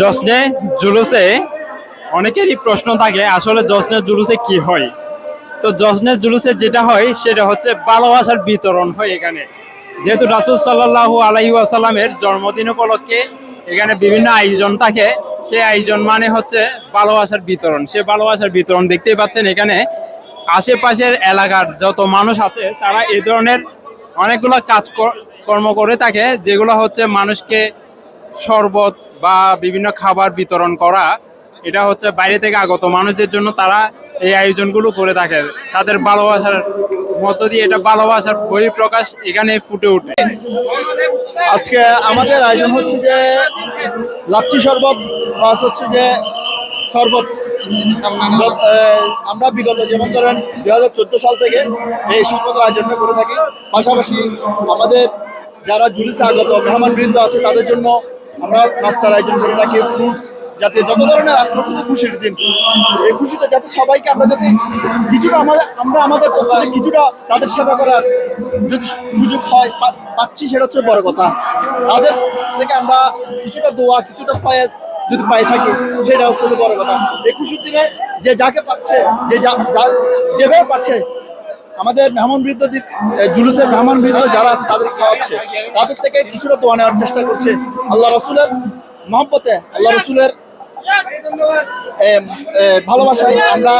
জশ্নে, জুলুসে অনেকেরই প্রশ্ন থাকে, আসলে জশ্নে, জুলুসে কি হয়? তো জশ্নে, জুলুসে যেটা হয়, সেটা হচ্ছে ভালোবাসার বিতরণ হয় এখানে। যেহেতু রাসুল সাল্লাহ আলহি আসাল্লামের জন্মদিন উপলক্ষে এখানে বিভিন্ন আয়োজন থাকে, সেই আয়োজন মানে হচ্ছে ভালোবাসার বিতরণ। সে ভালোবাসার বিতরণ দেখতেই পাচ্ছেন এখানে, আশেপাশের এলাকার যত মানুষ আছে, তারা এই ধরনের অনেকগুলো কাজ কর্ম করে থাকে, যেগুলো হচ্ছে মানুষকে শরবত বা বিভিন্ন খাবার বিতরণ করা, এটা হচ্ছে বাইরে থেকে আগত মানুষদের জন্য তারা এই আয়োজনগুলো করে থাকে। তাদের ভালোবাসার মধ্য দিয়ে এটা ভালোবাসার বহিঃপ্রকাশ এখানে ফুটে ওঠে। আজকে আমাদের আয়োজন হচ্ছে যে লাচ্ছি শরবত প্লাস হচ্ছে যে শরবত। আমরা বিগত যেমন ধরেন দু হাজার চোদ্দ সাল থেকে এই শরবতের আয়োজনটা করে থাকি। পাশাপাশি আমাদের যারা জুলিসে আগত মেহমান বৃন্দ আছে, তাদের জন্য আমরা নাস্তার আয়োজন করে থাকি ফ্রুটস যাতে যত ধরনের আজকে হচ্ছে যে খুশির দিন। এই খুশিতে যাতে সবাইকে আমরা যাতে কিছুটা আমাদের, আমরা আমাদের পক্ষ থেকে কিছুটা তাদের সেবা করার যদি সুযোগ হয় পাচ্ছি সেটা হচ্ছে বড় কথা। তাদের থেকে আমরা কিছুটা দোয়া, কিছুটা ফয়েজ যদি পাই থাকি, সেটা হচ্ছে বড় কথা। এই খুশির দিনে যে যাকে পাচ্ছে, যে যা- যা- যেভাবে পারছে আমাদের মেহমান বৃদ্ধ জুলুসের মেহমান বৃদ্ধ যারা আছে তাদের খাওয়াচ্ছে। তাদের থেকে কিছুটা দোয়া নেওয়ার চেষ্টা করছে আল্লাহ রসুলের মহব্বতে আল্লাহ রসুলের ভালোবাসায় আমরা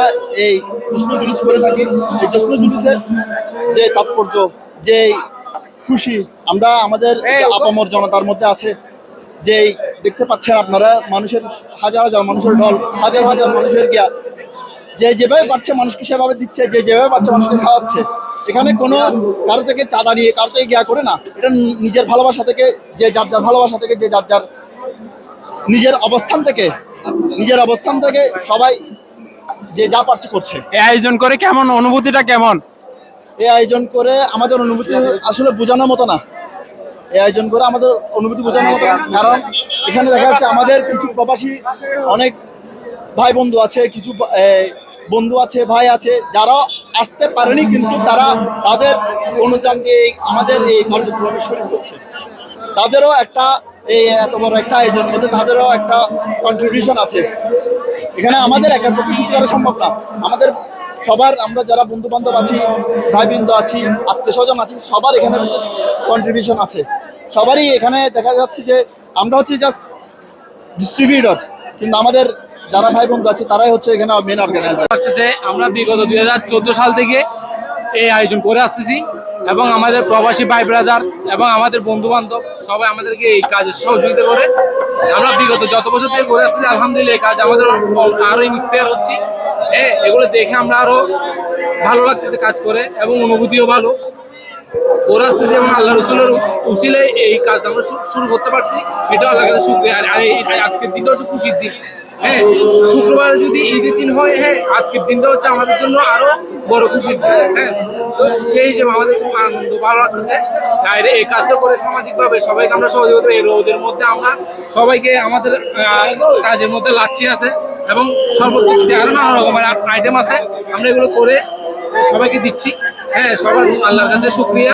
এই জশ্ন জুলুস করে থাকি। এই জশ্ন জুলুসের যে তাৎপর্য যে খুশি আমরা আমাদের আপামর জনতার মধ্যে আছে যে দেখতে পাচ্ছেন আপনারা মানুষের হাজার হাজার মানুষের ঢল হাজার হাজার মানুষের গিয়া যে যেভাবে পারছে মানুষকে সেভাবে দিচ্ছে যে যেভাবে পারছে মানুষকে খাওয়াচ্ছে। এখানে কোনো কারও থেকে চাঁদা নিয়ে কারও থেকে গিয়া করে না। এটা নিজের ভালোবাসা থেকে যে যার যার ভালোবাসা থেকে যে যার যার নিজের অবস্থান থেকে নিজের অবস্থান থেকে সবাই যে যা পারছে করছে। এই আয়োজন করে কেমন? অনুভূতিটা কেমন? এই আয়োজন করে আমাদের অনুভূতি আসলে বোঝানোর মতো না। এই আয়োজন করে আমাদের অনুভূতি বোঝানোর মতো না। কারণ এখানে দেখা যাচ্ছে আমাদের কিছু প্রবাসী অনেক ভাই বন্ধু আছে কিছু বন্ধু আছে, ভাই আছে, যারা আসতে পারেনি কিন্তু তারা তাদের অনুদান দিয়ে আমাদের এই কার্যক্রমে শরীর হচ্ছে তাদেরও একটা এই এত বড় একটা আয়োজনের মধ্যে তাদেরও একটা কন্ট্রিবিউশন আছে। এখানে আমাদের একার পক্ষে কিছু করা সম্ভব না। আমাদের সবার, আমরা যারা বন্ধু বান্ধব আছি, ভাইবৃন্দ আছি আত্মীয় স্বজন আছি, সবার এখানে কন্ট্রিবিউশন আছে। সবারই এখানে দেখা যাচ্ছে যে আমরা হচ্ছে জাস্ট ডিস্ট্রিবিউটর কিন্তু আমাদের যারা ভাই বন্ধু আছে, তারাই হচ্ছে এখানে মেন অর্গানাইজার আমরা বিগত দুই হাজার চোদ্দ সাল থেকে এই আয়োজন করে আসতেছি এবং আমাদের প্রবাসী ভাই ব্রাদার এবং আমাদের বন্ধু বান্ধব সবাই আমাদেরকে এই কাজে সহযোগিতা করে। আমরা বিগত যত বছর থেকে করে আসতেছি, আলহামদুলিল্লাহ এই কাজ আমাদের আরও ইন্সপায়ার হচ্ছি। হ্যাঁ এগুলো দেখে আমরা আরও ভালো লাগতেছে কাজ করে এবং অনুভূতিও ভালো। করে আসতেছি এবং আল্লাহ রসুলের উসিলে এই কাজ আমরা শুরু করতে পারছি। এটাও আল্লাহ কাছে শুক্রিয়া। আজকের দিনটা হচ্ছে খুশির দিন। হ্যাঁ শুক্রবার যদি ঈদের দিন হয় হ্যাঁ আজকের দিনটা হচ্ছে আমাদের জন্য আরও বড় খুশির দিন হ্যাঁ। তো সেই হিসেবে আমাদের খুব আনন্দ, ভালো লাগতেছে। আর এই কাজটা করে সামাজিকভাবে সবাইকে আমরা সহযোগিতা এই রোদের মধ্যে আমরা সবাইকে আমাদের কাজের মধ্যে লাচ্ছি আছে এবং সর্বদিক আরও নানা রকমের আইটেম আছে, আমরা এগুলো করে সবাইকে দিচ্ছি। হ্যাঁ সবার আল্লাহর কাছে শুক্রিয়া।